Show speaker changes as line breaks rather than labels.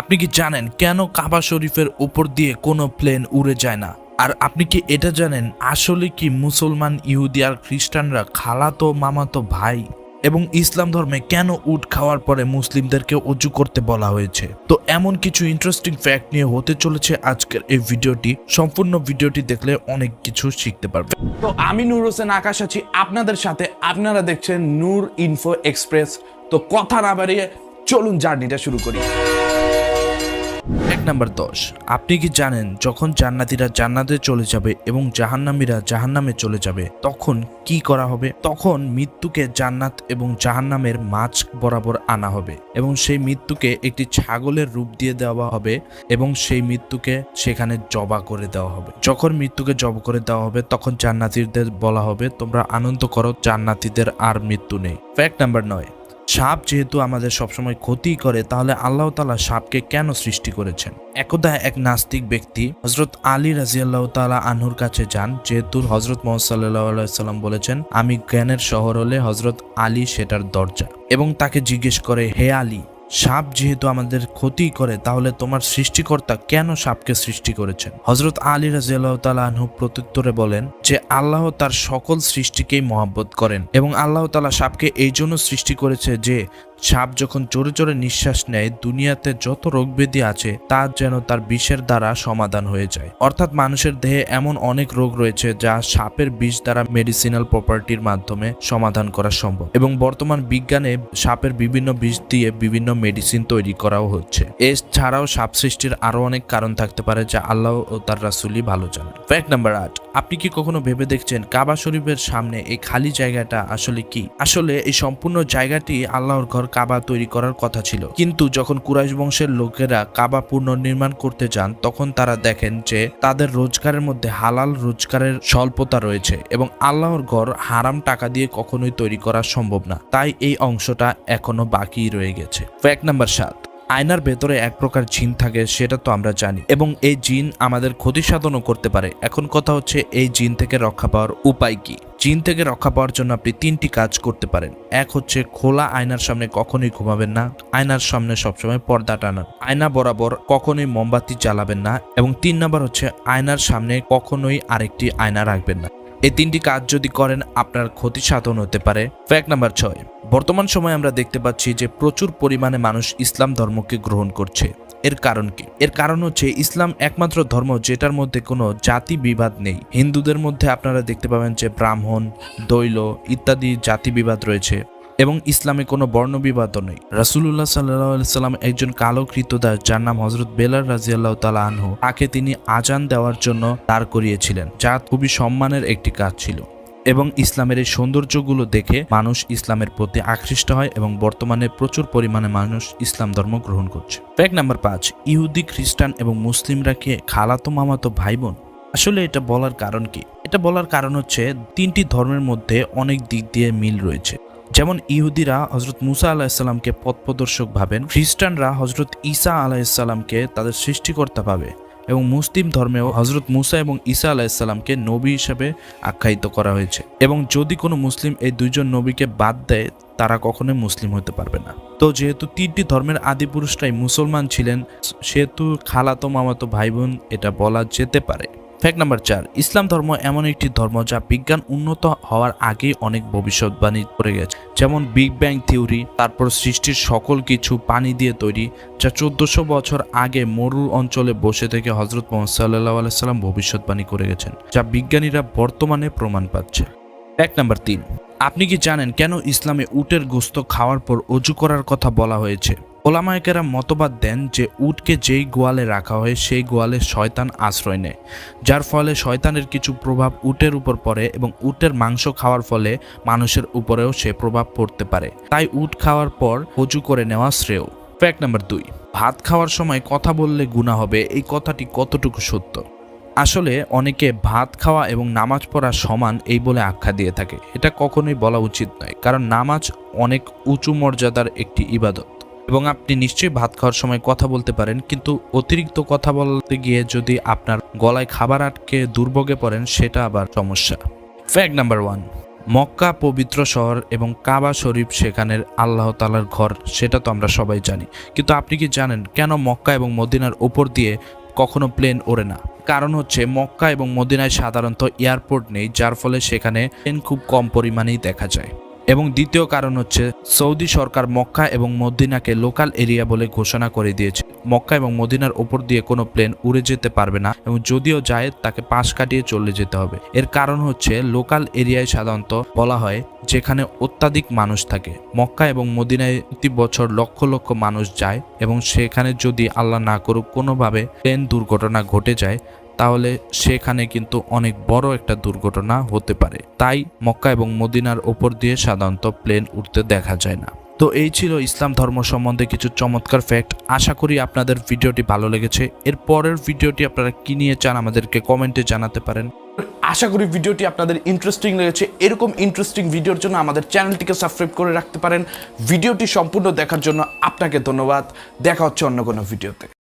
আপনি কি জানেন কেন কাবা শরীফের উপর দিয়ে কোনো প্লেন উড়ে যায় না? আর আপনি কি এটা জানেন আসলে কি মুসলমান, ইহুদি আর খ্রিস্টানরা খালাতো, মামাতো ভাই এবং ইসলাম ধর্মে কেন উট খাওয়ার পরে মুসলিমদেরকে অজু করতে বলা হয়েছে? তো এমন কিছু ইন্টারেস্টিং ফ্যাক্ট নিয়ে হতে চলেছে আজকের এই ভিডিওটি। সম্পূর্ণ ভিডিওটি দেখলে অনেক কিছু শিখতে পারবে।
তো আমি নূর হোসেন আকাশ আছি, আপনাদের সাথে আপনারা দেখছেন নূর ইনফো এক্সপ্রেস। তো কথা না বাড়িয়ে চলুন জার্নিটা শুরু করি।
নাম্বার দশ। আপনি কি জানেন, যখন জান্নাতীরা জান্নাতে চলে যাবে এবং জাহান্নামীরা জাহান্নামে চলে যাবে, তখন কি করা হবে? তখন মৃত্যুকে জান্নাত এবং জাহান্নামের মাঝ বরাবর আনা হবে এবং সেই মৃত্যুকে একটি ছাগলের রূপ দিয়ে দেওয়া হবে এবং সেই মৃত্যুকে সেখানে জবা করে দেওয়া হবে। যখন মৃত্যুকে জবা করে দেওয়া হবে, তখন জান্নাতীদের বলা হবে, তোমরা আনন্দ করো, জান্নাতীদের আর মৃত্যু নেই। ফ্যাক্ট নাম্বার নয়। সাপ যেহেতু আমাদের সবসময় ক্ষতি করে, তাহলে আল্লাহ তালা সাপকে কেন সৃষ্টি করেছেন? একদা এক নাস্তিক ব্যক্তি হজরত আলী রাজিয়াল্লাহ তালা আনহুর কাছে যান, যেহেতু হজরত মোহাম্মদ সাল্লাহ বলেছেন, আমি জ্ঞানের শহর হলে হজরত আলী সেটার দরজা। এবং তাকে জিজ্ঞেস করে, হে আলী সাপ যেহেতু আমাদের ক্ষতি করে, তাহলে তোমার সৃষ্টিকর্তা কেন সাপকে সৃষ্টি করেছেন? হজরত আলী রাজিয়াল্লাহ তালা প্রত্যুত্তরে বলেন যে, আল্লাহ তার সকল সৃষ্টিকেই মহাব্বত করেন এবং আল্লাহ তালা সাপকে এই জন্য সৃষ্টি করেছে যে সাপ যখন জোরে জোরে নিঃশ্বাস নেয়, দুনিয়াতে যত রোগব্যাধি আছে তা যেন তার বিষের দ্বারা সমাধান হয়ে যায়। অর্থাৎ মানুষের দেহে এমন অনেক রোগ রয়েছে যা সাপের বিষ দ্বারা মেডিসিনাল প্রপার্টির মাধ্যমে সমাধান করা সম্ভব। এবং বর্তমান বিজ্ঞানে সাপের বিভিন্ন বিষ দিয়ে বিভিন্ন মেডিসিন তৈরি করাও হচ্ছে। এছাড়াও সাপ সৃষ্টির আরও অনেক কারণ থাকতে পারে যা আল্লাহ ও তার রাসুলি ভালো জানেন। ফ্যাক্ট নাম্বার আট, আপনি কি কখনো ভেবে দেখছেন কাবা শরীফের সামনে এই খালি জায়গাটা আসলে কি? আসলে এই সম্পূর্ণ জায়গাটি আল্লাহর ঘর কাবা তৈরি করার কথা ছিল। কিন্তু যখন কুরাইশ বংশের লোকেরা কাবা পুনর্নির্মাণ করতে যান, তখন তারা দেখেন যে তাদের রোজগারের মধ্যে হালাল রোজগারের স্বল্পতা রয়েছে এবং আল্লাহর ঘর হারাম টাকা দিয়ে কখনোই তৈরি করা সম্ভব না। তাই এই অংশটা এখনও বাকি রয়ে গেছে। ফ্যাক্ট নাম্বার সাত। আয়নার ভেতরে এক প্রকার জিন থাকে, সেটা তো আমরা জানি। এবং এই জিন আমাদের ক্ষতি সাধনও করতে পারে। এখন কথা হচ্ছে, এই জিন থেকে রক্ষা পাওয়ার উপায় কি? জিন থেকে রক্ষা পাওয়ার জন্য আপনি তিনটি কাজ করতে পারেন। এক হচ্ছে, খোলা আয়নার সামনে কখনোই ঘুমাবেন না। আয়নার সামনে সবসময় পর্দা টানান। আয়না বরাবর কখনোই মোমবাতি জ্বালাবেন না। এবং তিন নাম্বার হচ্ছে, আয়নার সামনে কখনোই আরেকটি আয়না রাখবেন না। এই তিনটি কাজ যদি করেন, আপনার ক্ষতি সাধন হতে পারে। ফ্যাক্ট নাম্বার ছয়। বর্তমান সময়ে আমরা দেখতে পাচ্ছি যে প্রচুর পরিমাণে মানুষ ইসলাম ধর্মকে গ্রহণ করছে। এর কারণ কি? এর কারণ হচ্ছে, ইসলাম একমাত্র ধর্ম যেটার মধ্যে কোনো জাতি বিবাদ নেই। হিন্দুদের মধ্যে আপনারা দেখতে পাবেন যে ব্রাহ্মণ, দৈল ইত্যাদি জাতি বিবাদ রয়েছে। এবং ইসলামে কোনো বর্ণ বিবাদও নেই রাসুল্লাহ সাল্লাহ সাল্লাম একজন কালো কৃতদাস যার নাম হজরত বেলার রাজিয়াল্লাহ তালা আনহু, তাকে তিনি আজান দেওয়ার জন্য দাঁড় করিয়েছিলেন, যা খুবই সম্মানের একটি কাজ ছিল। এবং ইসলামের এই সৌন্দর্যগুলো দেখে মানুষ ইসলামের প্রতি আকৃষ্ট হয় এবং বর্তমানে প্রচুর পরিমাণে মানুষ ইসলাম ধর্ম গ্রহণ করছে। ফ্যাক্ট নাম্বার পাঁচ, ইহুদি, খ্রিস্টান এবং মুসলিমরা কি খালাতো মামাতো ভাই বোন আসলে এটা বলার কারণ কি? এটা বলার কারণ হচ্ছে তিনটি ধর্মের মধ্যে অনেক দিক দিয়ে মিল রয়েছে। যেমন ইহুদিরা হজরত মুসা আলাহিসাল্লামকে পথপ্রদর্শক ভাবেন, খ্রিস্টানরা হজরত ঈসা আলাহিসাল্লামকে তাদের সৃষ্টিকর্তা ভাবে এবং মুসলিম ধর্মেও হজরত মুসা এবং ঈসা আলাহিসাল্লামকে নবী হিসাবে আখ্যায়িত করা হয়েছে। এবং যদি কোনো মুসলিম এই দুইজন নবীকে বাদ দেয়, তারা কখনোই মুসলিম হতে পারবে না। তো যেহেতু তিনটি ধর্মের আদি পুরুষরাই মুসলমান ছিলেন, সেহেতু খালাতো মামাতো ভাই বোন এটা বলা যেতে পারে। ফ্যাক্ট নাম্বার চার, ইসলাম ধর্ম এমন একটি ধর্ম যা বিজ্ঞান উন্নত হওয়ার আগেই অনেক ভবিষ্যৎবাণী করে গেছে। যেমন বিগ ব্যাং থিওরি তারপর সৃষ্টির সকল কিছু পানি দিয়ে তৈরি, যা চোদ্দশো বছর আগে মরু অঞ্চলে বসে থেকে হজরত মোহাম্মদ সাল্লাহ আলাইসাল্লাম ভবিষ্যৎবাণী করে গেছেন, যা বিজ্ঞানীরা বর্তমানে প্রমাণ পাচ্ছে। ফ্যাক্ট নাম্বার তিন, আপনি কি জানেন কেন ইসলামে উটের গোস্ত খাওয়ার পর অজু করার কথা বলা হয়েছে? ওলামায়কেরা মতবাদ দেন যে উটকে যেই গোয়ালে রাখা হয়, সেই গোয়ালে শয়তান আশ্রয় নেয়। যার ফলে শয়তানের কিছু প্রভাব উটের উপর পড়ে এবং উটের মাংস খাওয়ার ফলে মানুষের উপরেও সে প্রভাব পড়তে পারে। তাই উট খাওয়ার পর অজু করে নেওয়া শ্রেয়। ফ্যাক্ট নাম্বার দুই, ভাত খাওয়ার সময় কথা বললে গুণা হবে, এই কথাটি কতটুকু সত্য? আসলে অনেকে ভাত খাওয়া এবং নামাজ পড়া সমান এই বলে আখ্যা দিয়ে থাকে। এটা কখনোই বলা উচিত নয়, কারণ নামাজ অনেক উঁচু মর্যাদার একটি ইবাদত। এবং আপনি নিশ্চয়ই ভাত খাওয়ার সময় কথা বলতে পারেন, কিন্তু অতিরিক্ত কথা বলতে গিয়ে যদি আপনার গলায় খাবার আটকে দুর্ভোগে পড়েন, সেটা আবার সমস্যা। ফ্যাক্ট নাম্বার ওয়ান মক্কা পবিত্র শহর এবং কাবা শরীফ সেখানের আল্লাহ তালার ঘর, সেটা তো আমরা সবাই জানি। কিন্তু আপনি কি জানেন কেন মক্কা এবং মদিনার উপর দিয়ে কখনো প্লেন ওড়ে না? কারণ হচ্ছে মক্কা এবং মদিনায় সাধারণত এয়ারপোর্ট নেই, যার ফলে সেখানে প্লেন খুব কম পরিমাণেই দেখা যায়। এবং দ্বিতীয় কারণ হচ্ছে সৌদি সরকার মক্কা এবং মদিনাকে লোকাল এরিয়া বলে ঘোষণা করে দিয়েছে। মক্কা এবং মদিনার ওপর দিয়ে কোনো প্লেন উড়ে যেতে পারবে না এবং যদিও যায়, তাকে পাশ কাটিয়ে চলে যেতে হবে। এর কারণ হচ্ছে লোকাল এরিয়ায় সাধারণত বলা হয় যেখানে অত্যাধিক মানুষ থাকে। মক্কা এবং মদিনায় প্রতি বছর লক্ষ লক্ষ মানুষ যায় এবং সেখানে যদি আল্লাহ না করুক, কোনোভাবে প্লেন দুর্ঘটনা ঘটে যায় তাহলে সেখানে কিন্তু অনেক বড় একটা দুর্ঘটনা হতে পারে। তাই মক্কা এবং মদিনার ওপর দিয়ে সাধারণত প্লেন উঠতে দেখা যায় না। তো এই ছিল ইসলাম ধর্ম সম্বন্ধে কিছু চমৎকার ফ্যাক্ট আশা করি আপনাদের ভিডিওটি ভালো লেগেছে। এর পরের ভিডিওটি আপনারা কি নিয়ে চান আমাদেরকে কমেন্টে জানাতে পারেন।
আশা করি ভিডিওটি আপনাদের ইন্টারেস্টিং লেগেছে। এরকম ইন্টারেস্টিং ভিডিওর জন্য আমাদের চ্যানেলটিকে সাবস্ক্রাইব করে রাখতে পারেন। ভিডিওটি সম্পূর্ণ দেখার জন্য আপনাকে ধন্যবাদ। দেখা হচ্ছে অন্য কোনো ভিডিওতে।